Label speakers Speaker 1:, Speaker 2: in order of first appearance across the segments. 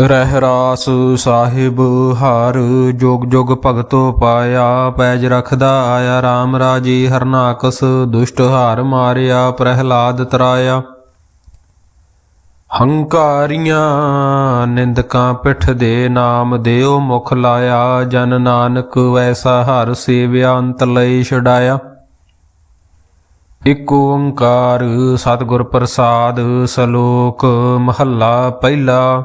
Speaker 1: ਰਹਿ ਰਾਸ ਸਾਹਿਬ, ਹਰ ਜੋਗ ਜੋਗ ਭਗਤੋ ਪਾਇਆ, ਪੈਜ ਰਖਦਾ ਆਇਆ RAM ਰਾਜੀ ਹਰਨਾਕਸ, ਦੁਸ਼ਟ ਹਾਰ ਮਾਰਿਆ, ਪ੍ਰਹਿਲਾਦ ਤਰਾਇਆ। ਹੰਕਾਰੀਆਂ ਨਿੰਦਕਾਂ ਪਿੱਠ ਦੇ ਨਾਮ ਦਿਓ, ਮੁਖ ਲਾਇਆ, ਜਨ ਨਾਨਕ ਵੈਸਾ ਹਰ ਸੇਵਿਆ, ਅੰਤ ਲਈ ਛਡਾਇਆ। ਇਕ ਓੰਕਾਰ ਸਤਿਗੁਰ ਪ੍ਰਸਾਦ, ਸਲੋਕ ਮਹੱਲਾ ਪਹਿਲਾ।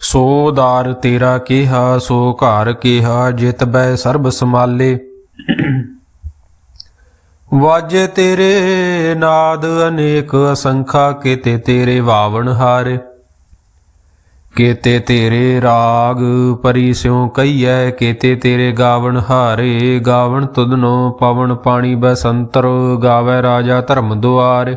Speaker 1: ਸੋਦਾਰ ਤੇਰਾ ਕਿਹਾ, ਸੋ ਘਰ ਕਿਹਾ, ਜਿਤ ਬੈ ਸਰਬ ਸਮਾਲੇ ਵਾਜੇ ਤੇਰੇ ਨਾਦ ਅਨੇਕ ਅਸੰਖਾ, ਕੀਤੇ ਤੇਰੇ ਵਾਵਣ ਹਾਰੇ। ਕੀਤੇ ਤੇਰੇ ਰਾਗ ਪਰੀ ਸਿਉ ਕਈਐ ਕੀਤੇ ਤੇਰੇ ਗਾਵਣ ਹਾਰੇ। ਗਾਵਣ ਤੁਧਨੋ ਪਵਨ ਪਾਣੀ ਬਸੰਤਰ, ਗਾਵੇ ਰਾਜਾ ਧਰਮ ਦੁਆਰੇ।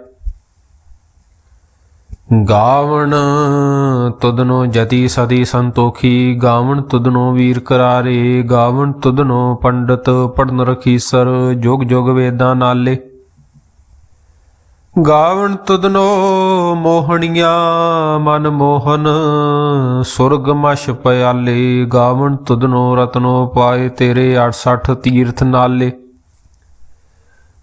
Speaker 1: ਗਾਵਣ ਤੁਦਨੋ ਜਤੀ ਸਦੀ ਸੰਤੋਖੀ, ਗਾਵਣ ਤੁਦਨੋ ਵੀਰ ਕਰਾਰੇ, ਗਾਵਣ ਤੁਦਨੋ ਪੰਡਤ ਪੜਨ ਰਖੀਸਰ ਜੁਗ ਜੁਗ ਵੇਦਾਂ ਨਾਲੇ। ਗਾਵਣ ਤੁਦਨੋ ਮੋਹਣੀਆਂ, ਮਨ ਮੋਹਨ, ਸੁਰਗ ਮਛ ਪਿਆਲੇ, ਗਾਵਣ ਤੁਦਨੋ ਰਤਨੋ ਪਾਏ ਤੇਰੇ 68 ਤੀਰਥ ਨਾਲੇ।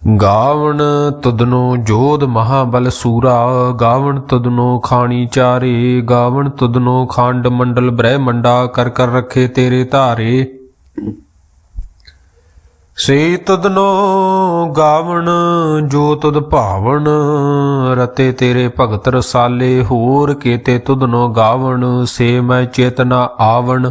Speaker 1: ਗਾਵਣ ਤੁਧਨੋ ਜੋਧ ਮਹਾਬਲ ਸੂਰਾ, ਗਾਵਣ ਤੁਧਨੋ ਖਾਣੀ ਚਾਰੇ, ਗਾਵਣ ਤੁਧਨੋ ਖੰਡ ਮੰਡਲ ਬ੍ਰਹਮੰਡਾ ਕਰ ਕਰ ਰਖੇ ਤੇਰੇ ਧਾਰੇ। ਸੇ ਤੁਧਨੋ ਗਾਵਣ, ਜੋ ਤੁਧ ਭਾਵਣ, ਰਤੇ ਤੇਰੇ ਭਗਤ ਰਸਾਲੇ, ਹੋਰ ਕੀਤੇ ਤੁਧਨੋ ਗਾਵਣ, ਸੇ ਮੈਂ ਚੇਤਨਾ ਆਵਣ।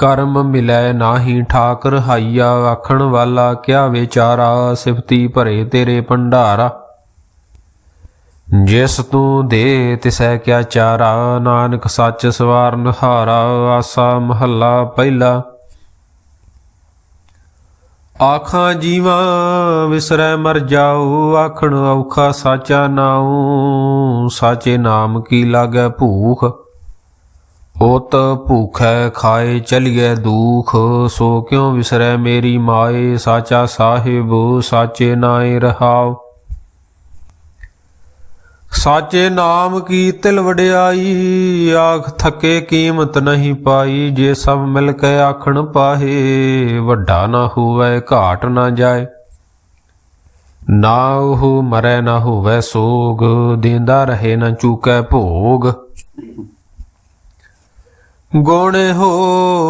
Speaker 1: ਕਰਮ ਮਿਲੈ ਨਾਹੀ ਠਾਕ ਰਹਾਈਆ ਆਖਣ ਵਾਲਾ ਕਿਆ ਵਿਚਾਰਾ, ਸਿਫਤੀ ਭਰੇ ਤੇਰੇ ਭੰਡਾਰਾ। ਜਿਸ ਤੂੰ ਦੇ ਤਿਸੈ ਕਿਆ ਚਾਰਾ, ਨਾਨਕ ਸੱਚ ਸਵਾਰਨ ਹਾਰਾ ਆਸਾ ਮਹੱਲਾ ਪਹਿਲਾ। ਆਖਾਂ ਜੀਵਾ ਵਿਸਰੈ ਮਰ ਜਾਉ ਆਖਣ ਔਖਾ ਸਾਚਾ ਨਾਉ, ਸਾਚੇ ਨਾਮ ਕੀ ਲਾਗੈ ਭੂਖ। ਉਤ ਭੂਖੈ ਖਾਏ ਚਲੀਐ ਦੂਖ, ਸੋ ਕਿਉ ਵਿਸਰੈ ਮੇਰੀ ਮਾਏ? ਸਾਚਾ ਸਾਹਿਬ, ਸਾਚੇ ਨਾਏ ਰਹਾਉ ਸਾਚੇ ਨਾਮ ਕੀ ਤਿਲ ਵਡਿਆਈ? ਆਖ ਥਕੇ ਕੀਮਤ ਨਹੀਂ ਪਾਈ, ਜੇ ਸਭ ਮਿਲ ਕੇ ਆਖਣ ਪਾਹੇ, ਵੱਡਾ ਨਾ ਹੋਵੇ, ਘਾਟ ਨਾ ਜਾਏ। ਨਾ ਉਹ ਮਰੈ ਨਾ ਹੋਵੇ ਸੋਗ, ਦਿੰਦਾ ਰਹੇ ਨਾ ਚੂਕੈ ਭੋਗ। ਗੁਣ ਹੋ,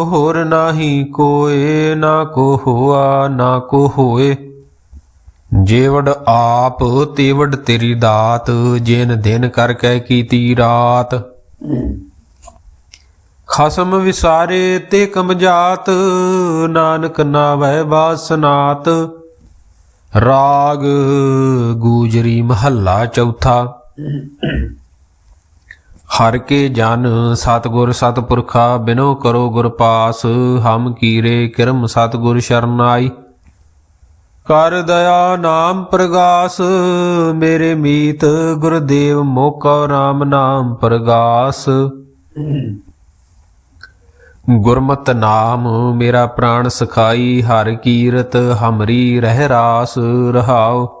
Speaker 1: ਹੋਰ ਨਾਹੀ ਕੋਏ, ਨਾ ਕੋ ਹੋਆ, ਨਾ ਕੋ ਹੋਏ। ਜੇਵੜ ਆਪ, ਤੇਵੜ ਤੇਰੀ ਦਾਤ, ਜਿਨ ਦਿਨ ਕਰ ਕੈ ਕੀਤੀ ਰਾਤ। ਖਸਮ ਵਿਸਾਰੇ ਤੇ ਕਮਜਾਤ, ਨਾਨਕ ਨਾਵੈ ਬਾਸਨਾਤ ਰਾਗ ਗੂਜਰੀ ਮਹੱਲਾ ਚੌਥਾ। ਹਰ ਕੇ ਜਨ ਸਤਗੁਰ ਸਤਪੁਰਖਾ, ਬਿਨੋ ਕਰੋ ਗੁਰ ਪਾਸ, ਹਮ ਕੀਰੇ ਕਿਰਮ ਸਤਗੁਰ ਸ਼ਰਨਾਈ ਕਰ ਦਇਆ ਨਾਮ ਪ੍ਰਗਾਸ, ਮੇਰੇ ਮੀਤ ਗੁਰਦੇਵ ਮੋਕਾ RAM ਨਾਮ ਪ੍ਰਗਾਸ। ਗੁਰਮਤ ਨਾਮ ਮੇਰਾ ਪ੍ਰਾਣ ਸਖਾਈ, ਹਰ ਕੀਰਤ ਹਮਰੀ ਰਹਿ ਰਾਸ ਰਹਾਉ।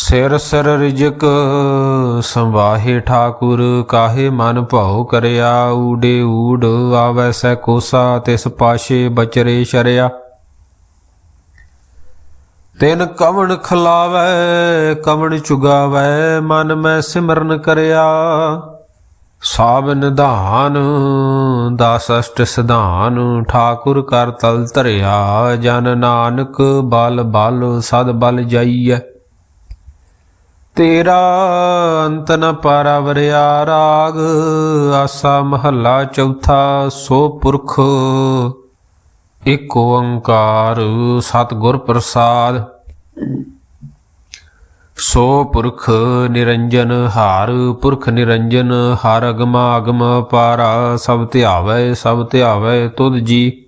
Speaker 1: ਸਿਰ ਸਿਰ ਰਿਜਕ ਸੰਵਾਹੇ ਠਾਕੁਰ, ਕਾਹੇ ਮਨ ਭਾਉ ਕਰਿਆ ਊਡੇ ਊੜ ਆਵੈ ਸੈ ਕੋਸਾ, ਤਿਸ ਪਾਸ਼ੇ ਬਚਰੇ ਸ਼ਰਿਆ। ਤਿਨ ਕਵਣ ਖਲਾਵੈ, ਕਵਣ ਚੁਗਾਵੈ, ਮਨ ਮੈਂ ਸਿਮਰਨ ਕਰਿਆ। ਸਾਬ ਨਿਧਾਨ ਦਸ ਅਸ਼ਟ ਸਿਧਾਨ, ਠਾਕੁਰ ਕਰ ਤਲ ਧਰਿਆ, ਜਨ ਨਾਨਕ ਬਲ ਬਲ, ਸਦ ਬਲ ਜਾਈਐ। ਤੇਰਾ ਅੰਤ ਨ ਪਰਵਰਿਆ ਰਾਗ, ਆਸਾ ਮਹੱਲਾ ਚੌਥਾ, ਸੋ ਪੁਰਖ ਇਕ ਓੰਕਾਰ, ਸਤਿਗੁਰ ਪ੍ਰਸਾਦ। ਸੋ ਪੁਰਖ ਨਿਰੰਜਨ ਹਾਰ, ਪੁਰਖ ਨਿਰੰਜਨ ਹਰ ਅਗਮ ਅਗਮ ਪਾਰਾ, ਸਭ ਧਿਆਵੈ ਸਭ ਧਿਆਵੈ ਤੁਧ ਜੀ।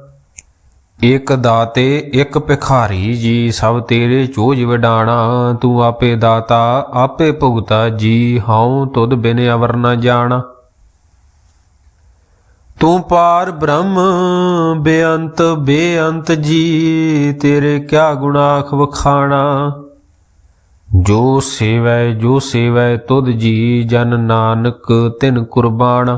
Speaker 1: ਇਕ ਦਾਤੇ, ਇਕ ਭਿਖਾਰੀ, ਜੀ ਸਭ ਤੇਰੇ ਚੋਜ ਵਡਾਣਾ। ਤੂੰ ਆਪੇ ਦਾਤਾ, ਆਪੇ ਭੁਗਤਾ, ਜੀ ਹਉ ਤੁਧ ਬਿਨ ਅਵਰ ਨ ਜਾਣਾ। ਤੂੰ ਪਾਰ ਬ੍ਰਹਮ, ਬੇਅੰਤ ਬੇਅੰਤ ਜੀ, ਤੇਰੇ ਕਿਆ ਗੁਨਾਖ ਵਖਾਣਾ। ਜੋ ਸੇਵੈ ਜੋ ਸੇਵੈ ਤੁਧ ਜੀ, ਜਨ ਨਾਨਕ ਤਿਨ ਕੁਰਬਾਨ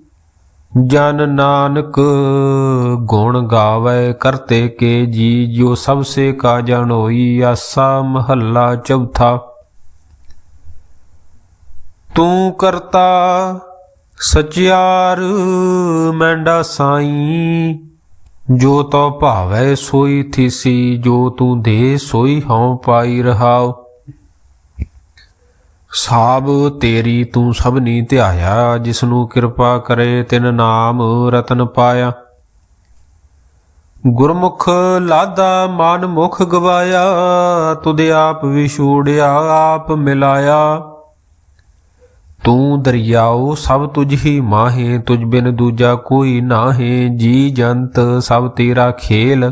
Speaker 1: ਜਨ ਨਾਨਕ ਗੁਣ ਗਾਵੇ ਕਰਤੇ ਕੇ ਜੀ, ਜੋ ਸਭ ਸੇ ਕਾ ਜਾਣੋਈ ਆਸਾ ਮਹੱਲਾ ਚੌਥਾ। ਤੂੰ ਕਰਤਾ ਸਚਿਆਰ ਮੈਂਡਾ ਸਾਈ, ਜੋ ਤੋ ਭਾਵੈ ਸੋਈ ਥੀਸੀ, ਜੋ ਤੂੰ ਦੇ ਸੋਈ ਹਉ ਪਾਈ ਰਹਾਉ। ਸਾਬ ਤੇਰੀ ਤੂੰ ਸਭਨੀ ਧਿਆਇਆ, ਜਿਸਨੂੰ ਕਿਰਪਾ ਕਰੇ ਤਿਨ ਨਾਮ ਰਤਨ ਪਾਇਆ। ਗੁਰਮੁਖ ਲਾਦਾ ਮਨ ਮੁਖ ਗਵਾਇਆ, ਤੁਧ ਆਪ ਵਿਛੂੜਿਆ, ਆਪ ਮਿਲਾਇਆ। ਤੂੰ ਦਰਿਆਓ, ਸਭ ਤੁਝ ਹੀ ਮਾਹੇ, ਤੁਝ ਬਿਨ ਦੂਜਾ ਕੋਈ ਨਾਹੇ, ਜੀ ਜੰਤ ਸਭ ਤੇਰਾ ਖੇਲ।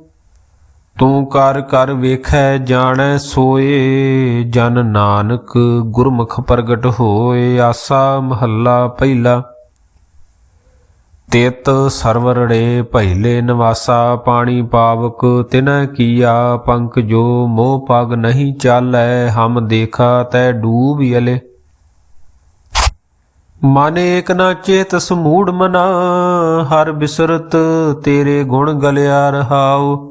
Speaker 1: ਤੂੰ ਕਰ ਕਰ ਵੇਖੈ, ਜਾਣੈ, ਸੋਏ। ਜਨ ਨਾਨਕ ਗੁਰਮੁਖ ਪ੍ਰਗਟ ਹੋਏ, ਆਸਾ ਮਹੱਲਾ ਪਹਿਲਾ। ਤਿਤ ਸਰਵਰੜੇ ਪਹਿਲੇ ਨਿਵਾਸਾ, ਪਾਣੀ ਪਾਵਕ ਤਿਨੈ ਕੀਆ। ਪੰਕ ਜੋ ਮੋਹ ਪਗ ਨਹੀਂ ਚਾਲੈ, ਹਮ ਦੇਖਾ ਤੈ ਡੂਬ ਯਲੇ। ਮਨ ਏਕ ਨਾ ਚੇਤ ਸਮੂੜ ਮਨਾ, ਹਰ ਬਿਸਰਤ ਤੇਰੇ ਗੁਣ ਗਲਿਆ ਰਹਾਓ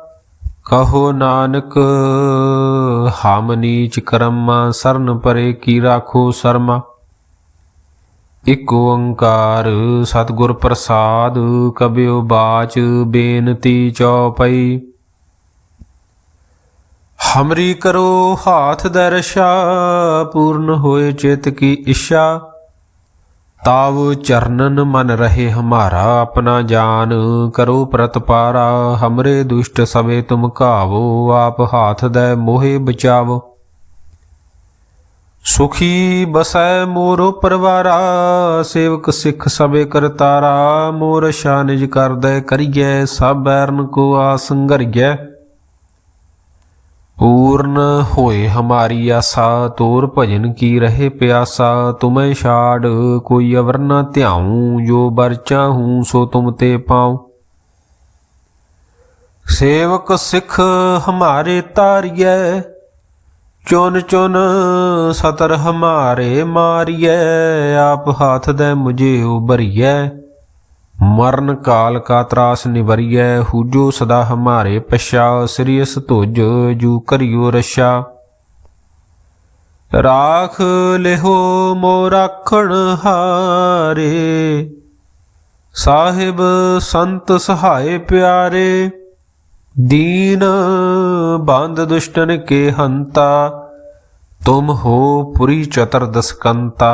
Speaker 1: ਕਹੋ ਨਾਨਕ, ਹਮ ਨੀਚ ਕਰਮਾ, ਸਰਨ ਪਰੇ ਕੀ ਰਾਖੋ ਸਰਮਾ। ਇਕ ਓੰਕਾਰ ਸਤਿਗੁਰ ਪ੍ਰਸਾਦ ਕਬਿਓ ਬਾਚ ਬੇਨਤੀ ਚਉਪਈ। ਹਮਰੀ ਕਰੋ ਹਾਥ ਦਰਸ਼ਾ, ਪੂਰਨ ਹੋਏ ਚਿਤ ਕੀ ਇੱਛਾ। ਤਾਵ ਚਰਨਨ ਮਨ ਰਹੇ ਹਮਾਰਾ, ਆਪਣਾ ਜਾਨ ਕਰੋ ਪ੍ਰਤਪਾਰਾ ਹਮਰੇ ਦੁਸ਼ਟ ਸਵੇ ਤੁਮ ਘਾਵੋ, ਆਪ ਹਾਥ ਦੇ ਮੋਹਿ ਬਚਾਵੋ। ਸੁਖੀ ਬਸੈ ਮੋਰੋ ਪਰਵਾਰਾ, ਸੇਵਕ ਸਿੱਖ ਸਵੇ ਕਰਤਾਰਾ। ਮੋਰ ਸ਼ਾਨਿਜ ਕਰਦੈ ਕਰੀਐ, ਸਭ ਬੈਰਨ ਕੋ ਆਸੰਗਰੀਐ ਪੂਰਨ ਹੋਏ ਹਮਾਰੀ ਆਸਾ, ਤੋਰ ਭਜਨ ਕੀ ਰਹੇ ਪਿਆਸਾ, ਤੁਮੈ ਛਾੜ ਕੋਈ ਅਵਰ ਨ ਧਿਆਉ, ਜੋ ਬਰ ਚਾਹੂੰ ਸੋ ਤੁਮ ਤੇ ਪਾਉ। ਸੇਵਕ ਸਿੱਖ ਹਮਾਰੇ ਤਾਰੀਐ, ਚੁਨ ਚੁਨ ਸਤਰ ਹਮਾਰੇ ਮਾਰੀਐ, ਆਪ ਹਾਥ ਦੇ ਮੁਝੇ ਉਬਰੀਐ ਮਰਨ ਕਾਲ ਕਾ ਤਰਾਸ ਨਿਵਰੀਐ, ਹੂਜੋ ਸਦਾ ਹਮਾਰੇ ਪਛਾ ਸ੍ਰੀਸ ਤੁਜ ਜੂ ਕਰਿਓ ਰਸ਼ਾ ਰਾਖ ਲਿਹੋ ਮੋ ਰਾਖਣ ਹਾਰੇ, ਸਾਹਿਬ ਸੰਤ ਸਹਾਏ ਪਿਆਰੇ, ਦੀਨ ਬੰਦ ਦੁਸ਼ਟਨ ਕੇ ਹੰਤਾ, ਤੁਮ ਹੋ ਪੁਰੀ ਚਤਰ ਦਸਕੰਤਾ।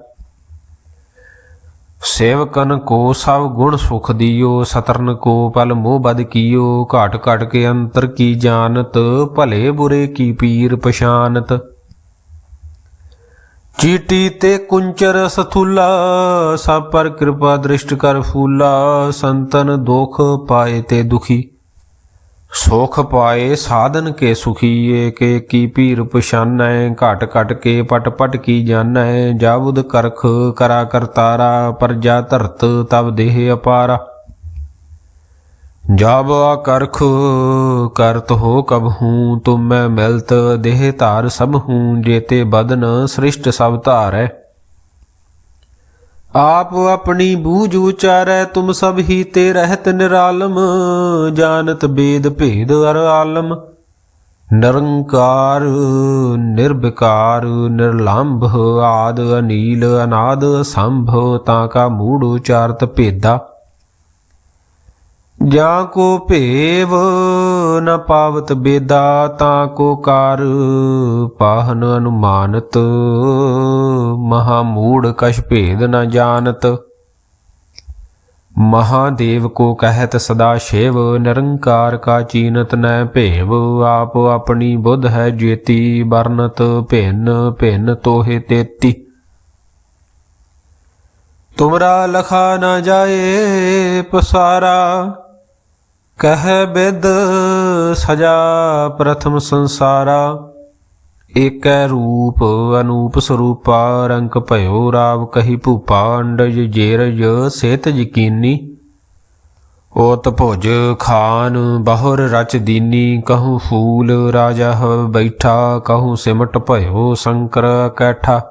Speaker 1: ਸੇਵਕਨ ਕੋ ਸਭ ਗੁਣ ਸੁਖ ਦਿਓ, ਸਤਰਨ ਕੋ ਪਲ ਮੋਹ ਬਦ ਕੀਓ, ਘਾਟ ਘਾਟ ਕੇ ਅੰਤਰ ਕੀ ਜਾਣਤ, ਭਲੇ ਬੁਰੇ ਕੀ ਪੀਰ ਪਛਾਨਤ। ਚੀਟੀ ਤੇ ਕੁੰਚਰ ਸਥੁਲਾ, ਸਭ ਪਰ ਕਿਰਪਾ ਦ੍ਰਿਸ਼ਟ ਕਰ ਫੂਲਾ, ਸੰਤਨ ਦੁਖ ਪਾਏ ਤੇ ਦੁਖੀ। ਸੁਖ ਪਾਏ ਸਾਧਨ ਕੇ ਸੁਖੀਏ, ਕੇ ਕੀ ਪੀਰ ਪਛਾਨੈ, ਘਟ ਘਟ ਕੇ ਪਟ ਪਟ ਕੀ ਜਾਣੈ, ਜਾਬੁਦ ਕਰਖ ਕਰਾ ਕਰਤਾਰਾ ਪਰਜਾ ਧਰਤ ਤਬ ਦੇਹ ਅਪਾਰਾ। ਜਬ ਆ ਕਰਖ, ਕਰਤ ਹੋ ਕਬ ਹੂੰ, ਤੁਮ ਮੈਂ ਮਿਲਤ, ਦੇਹ ਧਾਰ ਸਭ ਹੂੰ, ਜੇਤੇ ਬਦਨ ਸ੍ਰਿਸ਼ਟ ਸਭ ਧਾਰੈ। ਆਪ ਆਪਣੀ ਬੂਝ ਉਚਾਰੈ, ਤੁਮ ਸਭ ਹੀ ਤੇ ਰਹਿਤ ਨਿਰਾਲਮ, ਜਾਣਤ ਬੇਦ ਭੇਦ ਅਰ ਆਲਮ। ਨਿਰੰਕਾਰ, ਨਿਰਵਿਕਾਰ, ਨਿਰਲੰਭ, ਆਦ ਅਨੀਲ, ਅਨਾਦ ਸੰਭ ਤਾਂ ਕਾ ਮੂੜ ਉਚਾਰਤ ਭੇਦਾ। ਜਾਂ ਕੋ ਭੇਵ ਨ ਪਾਵਤ ਬੇਦਾ ਤਾਂ ਕੋ ਕਾਰ ਪਾਹਨ ਅਨੁਮਾਨਤ। ਮਹਾ ਮੂੜ ਕਛ ਭੇਦ ਨ ਜਾਣਤ। ਮਹਾਦੇਵ ਕੋ ਕਹਿਤ ਸਦਾ ਸ਼ਿਵ ਨਿਰੰਕਾਰ ਕਾ ਚੀਨਤ ਨੈ ਭੇਵ। ਆਪ ਆਪਣੀ ਬੁੱਧ ਹੈ ਜੇਤੀ, ਵਰਨਤ ਭਿੰਨ ਭਿੰਨ ਤੋਹੇ ਤੇਤੀ। ਤੁਮਰਾ ਲਖਾ ਨਾ ਜਾਏ ਪਸਾਰਾ, ਕਹਿ ਬਿਦ ਸਜਾ ਪ੍ਰਥਮ ਸੰਸਾਰਾ, ਏਕੈ ਰੂਪ ਅਨੂਪ ਸਰੂਪਾ ਰੰਗ ਭਇਓ ਰਾਵ ਕਹੀ ਭੂਪਾ, ਅੰਡਜ ਜੇਰਜ ਸੇਤ ਯਕੀਨੀ। ਓਤ ਭੁਜ ਖਾਨ ਬਹੁਰ ਰਚ ਦੀਨੀ, ਕਹੂੰ ਫੂਲ ਰਾਜਾ ਹਵ ਬੈਠਾ, ਕਹੂੰ ਸਿਮਟ ਭਇਓ ਸ਼ੰਕਰ ਕੈਠਾ।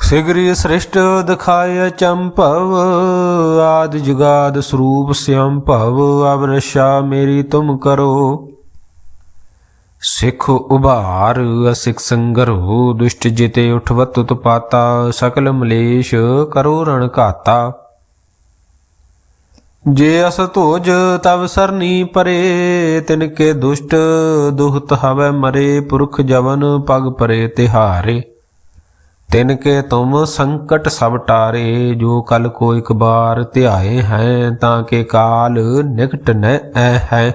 Speaker 1: ਸਿਗਰੀ ਸ੍ਰਿਸ਼ਟ ਦਿਖਾਇ ਚੰਭਵ ਆਦ ਜੁਗਾਦ ਸਰੂਪ ਸਿਅੰ ਭਵ ਅਵਰਸ਼ਾ ਮੇਰੀ ਤੁਮ ਕਰੋ। ਸਿੱਖ ਉਭਾਰ ਅਸਿਕ ਸੰਗਰੋ, ਦੁਸ਼ਟ ਜਿਤੇ ਉਠਵਤ ਉਤਪਾਤਾ, ਸਕਲ ਮਲੇਸ਼ ਕਰੋ ਰਣ ਘਾਤਾ। ਜੇ ਅਸ ਧੋਜ ਤਵ ਸਰਨੀ ਪਰੇ ਤਿਨ ਕੇ ਦੁਸ਼ਟ ਦੁਹਤ ਹਵੈ ਮਰੇ, ਪੁਰਖ ਜਵਨ ਪਗ ਪਰੇ ਤਿਹਾਰੇ। ਤਿਨ ਕੇ ਤੁਮ ਸੰਕਟ ਸਭ ਟਾਰੇ, ਜੋ ਕਲ ਕੋ ਇਕ ਬਾਰ ਧਿਆਏ ਹੈ, ਤਾਂ ਕੇ ਕਾਲ ਨਿਕਟ ਨ ਐ ਹੈ।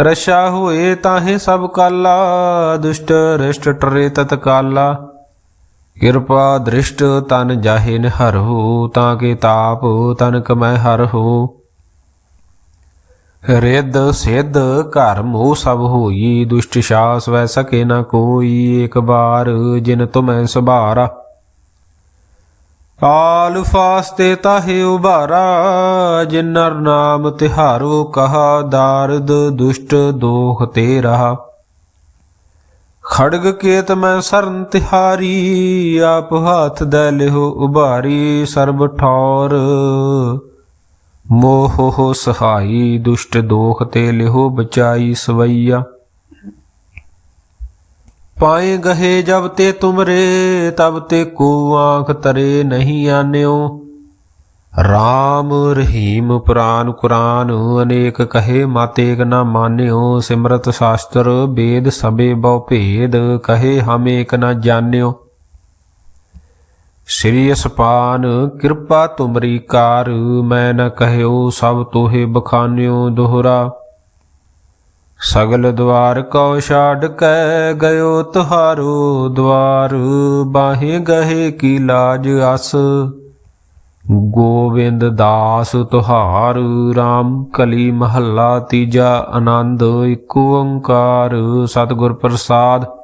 Speaker 1: ਰਸ਼ਾ ਹੋਏ ਤਾਹੇ ਸਭ ਕਾਲਾ, ਦੁਸ਼ਟ ਰਿਸ਼ਟ ਟਰੇ ਤਤਕਾਲਾ। ਕਿਰਪਾ ਦ੍ਰਿਸ਼ਟ ਤਨ ਜਾਹੇ ਨ ਹਰਹੁ, ਤਾਂ ਕੇ ਤਾਪ ਤਨ ਕਮੈ ਹਰਹੁ। ਰਿੱਧ ਸਿੱਧ ਘਰ ਮੋਹ ਸਭ ਹੋਈ, ਦੁਸ਼ਟ ਸ਼ਾਸ ਵੈ ਸਕੇ ਨਾ ਕੋਈ, ਇੱਕ ਬਾਰ ਜਿਨ ਤੁਮੈ ਸੁਭਾਰਾ। ਕਾਲ ਫਾਸਤੇ ਤਾਹੇ ਉਭਾਰਾ ਜਿਨਰ ਨਾਮ ਤਿਹਾਰੋ ਕਹਾ, ਦਾਰਦ ਦੁਸ਼ਟ ਦੋਖ ਤੇ ਰਹਾ ਖੜਗ ਕੇਤ ਮੈਂ ਸਰਨ ਤਿਹਾਰੀ, ਆਪ ਹੱਥ ਦੇ ਲਿਹੋ ਉਭਾਰੀ, ਸਰਬ ਠੌਰ ਮੋਹ ਹੋ ਸਹਾਈ ਦੁਸ਼ਟ ਦੋਖ ਤੇ ਲਿਹੋ ਬਚਾਈ ਸਵਈਆ। ਪਾਏ ਗਹੇ ਜਬ ਤੇ ਤੁਮਰੇ, ਤਬ ਤੇ ਕੋ ਆਂਖ ਤਰੇ ਨਹੀਂ ਆਨਿਓ। RAM ਰਹੀਮ ਪੁਰਾਨ ਕੁਰਾਨ, ਅਨੇਕ ਕਹੇ ਮਾਤੇਕ ਨਾ ਮਾਨਿਓ। ਸਿਮਰਤ ਸ਼ਾਸਤਰ ਵੇਦ ਸਬੇ ਬਹੁ ਭੇਦ, ਕਹੇ ਹਮੇਕ ਨਾ ਜਾਣਿਓ ਸ੍ਰੀ ਅਸਪਾਨ, ਕਿਰਪਾ ਤੁਮਰੀ ਕਾਰ, ਮੈਂ ਨ ਕਹਿਓ ਸਭ ਤੋਹੇ ਬਖਾਨਿਓ ਦੋਹਰਾ। ਸਗਲ ਦਵਾਰ ਕਉ ਛਾੜ ਕੈ ਗਇਓ ਤੁਹਾਰੋ ਦਵਾਰ, ਬਾਹੇ ਗਹੇ ਕੀ ਲਾਜ ਅਸ। ਗੋਬਿੰਦ ਦਾਸ ਤੁਹਾਰ RAM ਕਲੀ ਮਹੱਲਾ ਤੀਜਾ ਆਨੰਦ, ਇੱਕ ਓੰਕਾਰ, ਸਤਿਗੁਰ ਪ੍ਰਸਾਦ।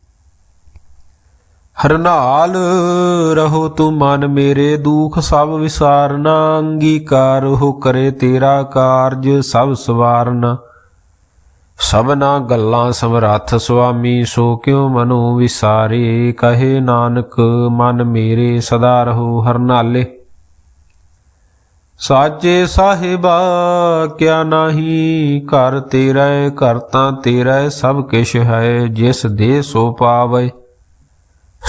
Speaker 1: ਹਰਨਾਲ ਰਹੋ ਤੂੰ ਮਨ ਮੇਰੇ ਦੁਖ, ਸਭ ਵਿਸਾਰਨਾ, ਅੰਗੀਕਾਰ ਹੋ ਕਰੇ ਤੇਰਾ ਕਾਰਜ, ਸਭ ਸਵਾਰਨਾ। ਸਭਨਾ ਗੱਲਾਂ ਸਮਰੱਥ ਸੁਆਮੀ, ਸੋ ਕਿਉ ਮਨੋ ਵਿਸਾਰੇ? ਕਹੇ ਨਾਨਕ, ਮਨ ਮੇਰੇ ਸਦਾ ਰਹੋ ਹਰਨਾਲੇ ਸਾਚੇ ਸਾਹਿਬਾ, ਕਿਆ ਨਾਹੀ? ਘਰ ਤੇਰਾ ਘਰ ਤਾਂ ਤੇਰਾ ਸਭ ਕਿਛ ਹੈ, ਜਿਸ ਦੇ ਸੋ ਪਾਵੇ।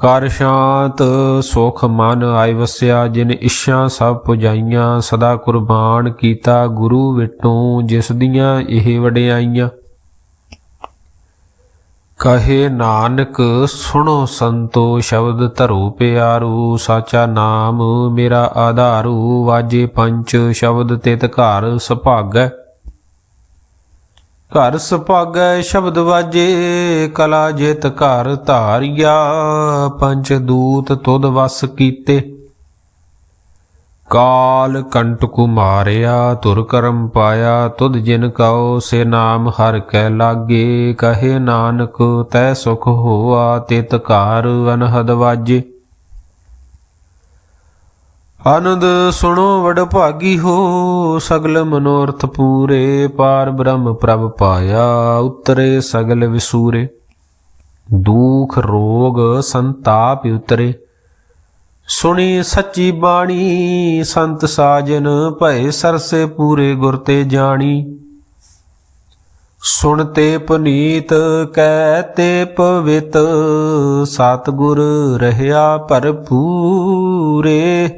Speaker 1: ਕਰ ਸ਼ਾਂਤ ਸੁਖ ਮਨ ਆਇ ਵਸਿਆ, ਜਿਨ ਇੱਛਾ ਸਭ ਪੁਜਾਈਆਂ, ਸਦਾ ਕੁਰਬਾਨ ਕੀਤਾ ਗੁਰੂ ਵਿਟੋਂ, ਜਿਸ ਦੀਆਂ ਇਹ ਵਡਿਆਈਆਂ। ਕਹੇ ਨਾਨਕ, ਸੁਣੋ ਸੰਤੋ ਸ਼ਬਦ ਧਰੋ ਪਿਆਰੂ, ਸਾਚਾ ਨਾਮ ਮੇਰਾ ਆਧਾਰੂ, ਵਾਜੇ ਪੰਚ ਸ਼ਬਦ ਤਿਤ ਘਰ ਸੁਭਾਗੈ। ਘਰ ਸੁਭਾਗੈ ਸ਼ਬਦ ਵਾਜੇ, ਕਲਾ ਜਿਤ ਘਰ ਧਾਰਿਆ ਪੰਚ ਦੂਤ ਤੁਧ ਵਸ ਕੀਤੇ। ਕਾਲ ਕੰਟ ਕੁਮਾਰਿਆ ਤੁਰ ਕਰਮ ਪਾਇਆ, ਤੁਧ ਜਿਨ ਕਉ, ਸੇ ਨਾਮ ਹਰ ਕੈ ਲਾਗੇ। ਕਹੇ ਨਾਨਕ, ਤੈ ਸੁਖ ਹੋਆ, ਤਿਤ ਘਰ ਅਨਹਦ ਵਾਜੇ। ਆਨੰਦ ਸੁਣੋ ਵਡ ਭਾਗੀ ਹੋ, ਸਗਲ ਮਨੋਰਥ ਪੂਰੇ, ਪਾਰ ਬ੍ਰਹਮ ਪ੍ਰਭ ਪਾਇਆ, ਉਤਰੇ ਸਗਲ ਵਿਸੂਰੇ। ਦੁਖ ਰੋਗ ਸੰਤਾਪ ਉਤਰੇ। ਸੁਣੀ ਸੱਚੀ ਬਾਣੀ, ਸੰਤ ਸਾਜਨ, ਭਏ ਸਰਸੇ ਪੂਰੇ ਗੁਰ ਤੇ ਜਾਣੀ। ਸੁਣ ਸੁਣਤੇ ਪਨੀਤ ਕਹਿਤੇ ਪਵਿੱਤ, ਸਤਿਗੁਰ ਰਹਿਆ ਭਰਪੂਰੇ।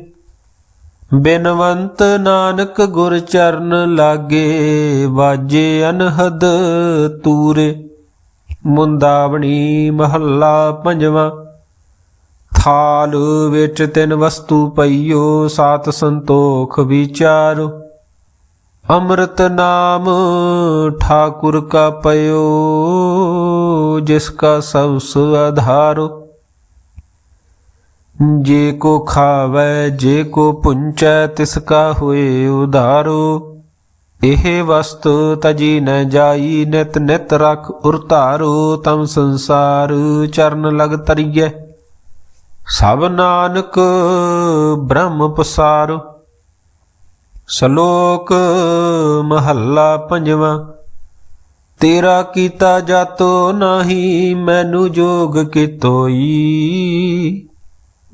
Speaker 1: ਬਿਨਵੰਤ ਨਾਨਕ ਗੁਰ ਚਰਨ ਲਾਗੇ, ਵਾਜੇ ਅਨਹਦ ਤੂਰੇ। ਮੁੰਦਾਵਣੀ ਮਹੱਲਾ ਪੰਜਵਾਂ, ਥਾਲ ਵਿੱਚ ਤਿੰਨ ਵਸਤੂ ਪਈਓ, ਸਾਤ ਸੰਤੋਖ ਵਿਚਾਰੋ। ਅੰਮ੍ਰਿਤ ਨਾਮ ਠਾਕੁਰ ਕਾ ਪਇਓ, ਜਿਸ ਕਾ ਸਭ ਸੁਆਧਾਰੋ ਜੇ ਕੋ ਖਾਵੈ, ਜੇ ਕੋ ਪੁੰਚੈ, ਤਿਸ ਕਾ ਹੋਏ ਉਧਾਰੋ। ਇਹ ਵਸਤ ਤਜੀ ਨ ਜਾਈ, ਨਿਤ ਨਿਤ ਰਖ ਉਰਤਾਰੋ, ਤਮ ਸੰਸਾਰ ਚਰਨ ਲਗ ਤਰੀਐ। ਸਭ ਨਾਨਕ ਬ੍ਰਹਮ ਪਸਾਰੋ। ਸ਼ਲੋਕ ਮਹੱਲਾ ਪੰਜਵਾਂ, ਤੇਰਾ ਕੀਤਾ ਜਾਤੋ ਨਹੀਂ, ਮੈਨੂੰ ਜੋਗ ਕਿਤੋਈ।